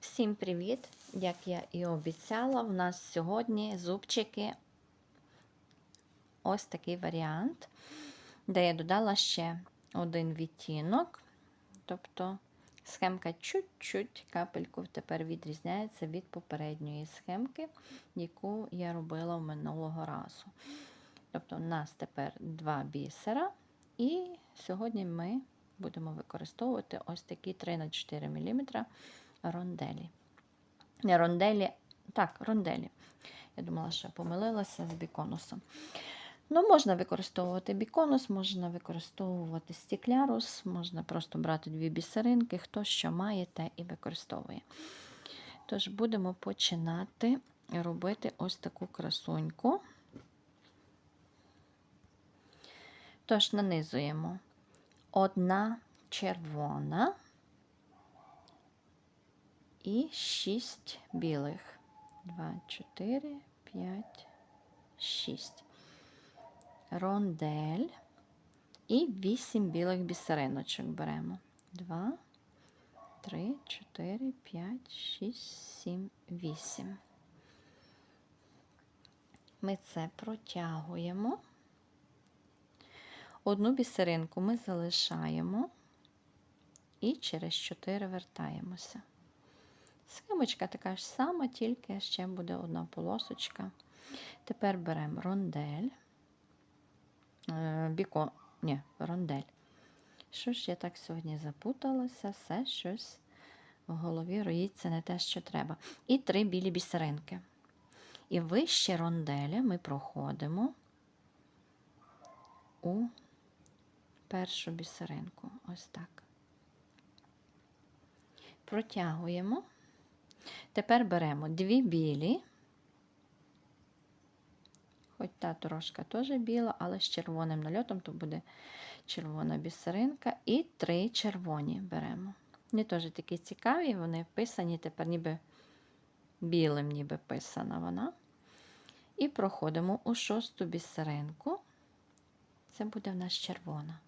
Всім привіт! Як я і обіцяла, в нас сьогодні зубчики ось такий варіант, де я додала ще один відтінок. Тобто схемка чуть-чуть капельку тепер відрізняється від попередньої схемки, яку я робила минулого разу. Тобто, у нас тепер два бісера, і сьогодні ми будемо використовувати ось такі 3х4 мм ронделі. Не ронделі, так, ронделі. Я думала, що помилилася з біконусом. Ну, можна використовувати біконус, можна використовувати стіклярус, можна просто брати дві бісеринки, хто що має, те і використовує. Тож, будемо починати робити ось таку красуньку. Тож, нанизуємо одна червона і 6 білих. 2, 4, 5, 6. Рондель. І 8 білих бісериночок беремо. 2, 3, 4, 5, 6, 7, 8. Ми це протягуємо. Одну бісеринку ми залишаємо і через 4 вертаємося. Схемочка така ж сама, тільки ще буде одна полосочка. Тепер беремо рондель, біко, ні, рондель. Що ж я так сьогодні запуталася, все щось в голові роїться не те, що треба. І три білі бісеринки. І вище ронделя ми проходимо у першу бісеринку. Ось так. Протягуємо. Тепер беремо дві білі, хоч та трошка теж біла, але з червоним нальотом, то буде червона бісеринка, і три червоні беремо. Вони теж такі цікаві, вони писані, тепер ніби білим, ніби писана вона. І проходимо у шосту бісеринку. Це буде в нас червона.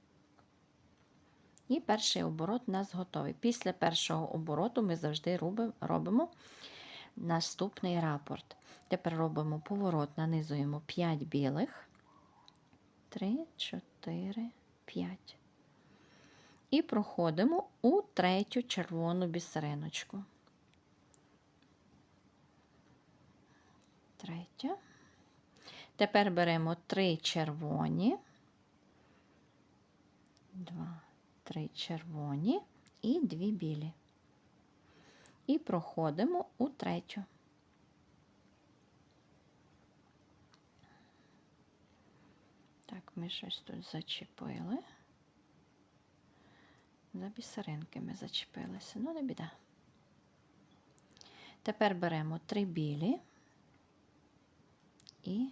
І перший оборот у нас готовий. Після першого обороту ми завжди робимо наступний рапорт. Тепер робимо поворот, нанизуємо 5 білих, 3, 4, 5. І проходимо у третю червону бісериночку. Третя. Тепер беремо 3 червоні, 2, три червоні і дві білі. І проходимо у третю. Так, ми щось тут зачепили. За бісеринки ми зачепилися, ну не біда. Тепер беремо три білі і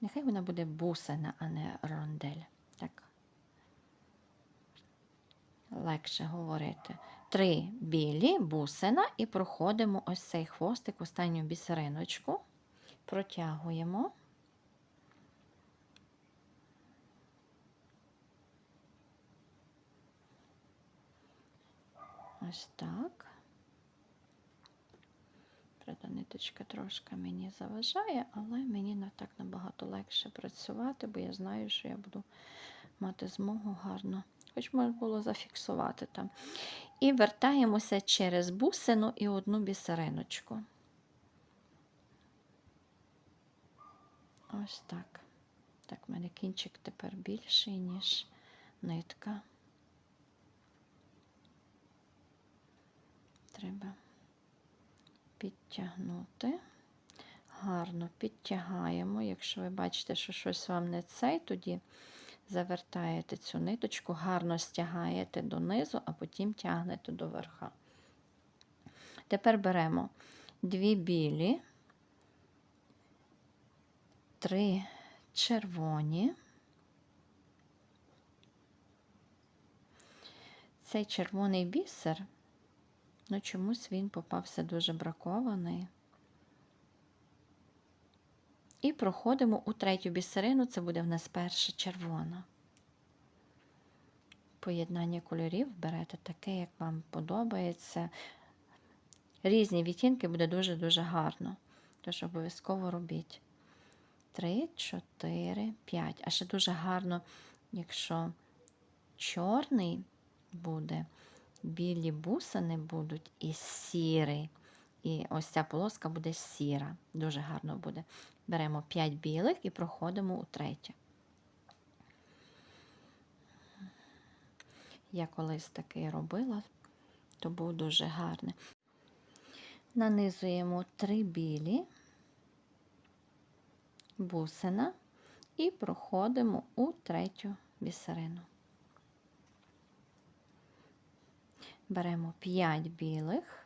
нехай вона буде бусина, а не рондель. Так, легше говорити. Три білі бусина і проходимо ось цей хвостик, останню бісериночку, протягуємо. Ось так. Правда, ниточка трошки мені заважає, але мені так набагато легше працювати, бо я знаю, що я буду мати змогу гарно хоч можна було зафіксувати там. І вертаємося через бусину і одну бісериночку. Ось так. Так, в мене кінчик тепер більший, ніж нитка. Треба підтягнути. Гарно підтягаємо. Якщо ви бачите, що щось вам не цей, тоді завертаєте цю ниточку, гарно стягаєте донизу, а потім тягнете до верха. Тепер беремо дві білі, три червоні. Цей червоний бісер, ну чомусь він попався дуже бракований. І проходимо у третю бісерину, це буде в нас перша червона. Поєднання кольорів берете таке, як вам подобається. різні відтінки буде дуже-дуже гарно. Тож обов'язково робіть. 3, 4, 5. А ще дуже гарно, якщо чорний буде, білі бусини будуть і сірий. І ось ця полоска буде сіра. Дуже гарно буде. Беремо 5 білих і проходимо у третє. Я колись таке робила, то був дуже гарний. Нанизуємо 3 білі, бусина і проходимо у третю бісерину. Беремо 5 білих.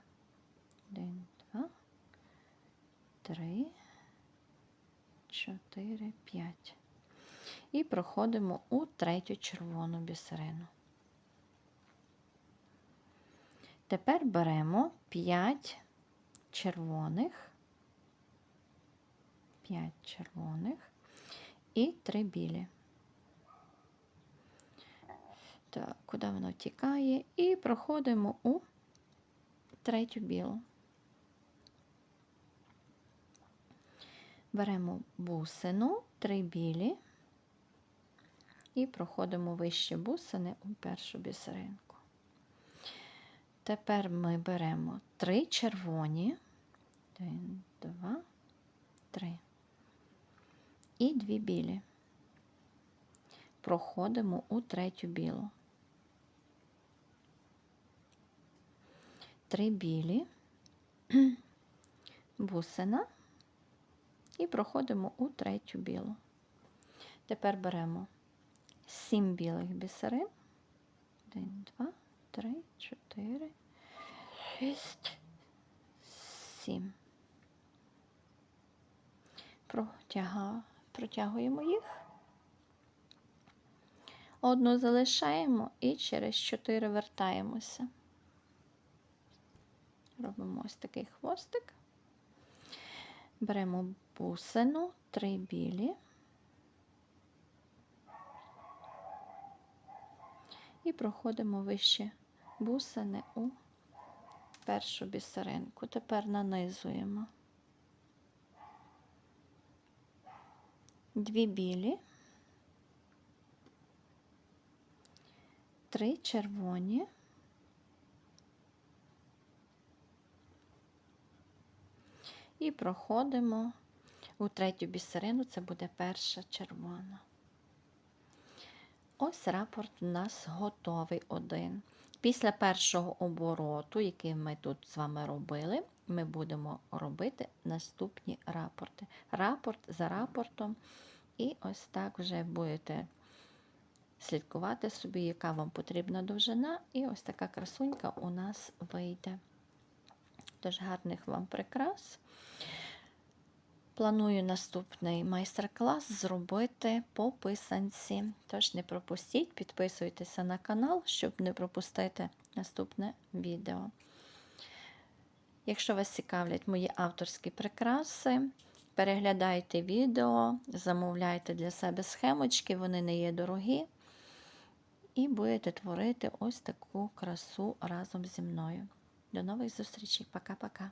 1, 2, 3, 4, 5. І проходимо у третю червону бісерину. Тепер беремо 5 червоних, 5 червоних і 3 білі. Так, куди воно тікає? І проходимо у третю білу. Беремо бусину, три білі і проходимо вище бусини у першу бісеринку. Тепер ми беремо три червоні, один, два, три. І дві білі. Проходимо у третю білу. Три білі, бусина і проходимо у третю білу. Тепер беремо сім білих бісерин. Один, два, три, чотири, шість, сім. Протяга, протягуємо їх. Одну залишаємо і через чотири вертаємося. Робимо ось такий хвостик. Беремо бусину, три білі. І проходимо вище бусини у першу бісеринку. Тепер нанизуємо дві білі, три червоні. І проходимо у третю бісерину, це буде перша червона. Ось рапорт у нас готовий один. Після першого обороту, який ми тут з вами робили, ми будемо робити наступні рапорти. Рапорт за рапортом. І ось так вже будете слідкувати собі, яка вам потрібна довжина. І ось така красунька у нас вийде. Тож гарних вам прикрас. Планую наступний майстер-клас зробити по писанці. Тож не пропустіть, підписуйтеся на канал, щоб не пропустити наступне відео. Якщо вас цікавлять мої авторські прикраси, переглядайте відео, замовляйте для себе схемочки, вони не є дорогі. І будете творити ось таку красу разом зі мною. До нових зустрічей. Пока-пока.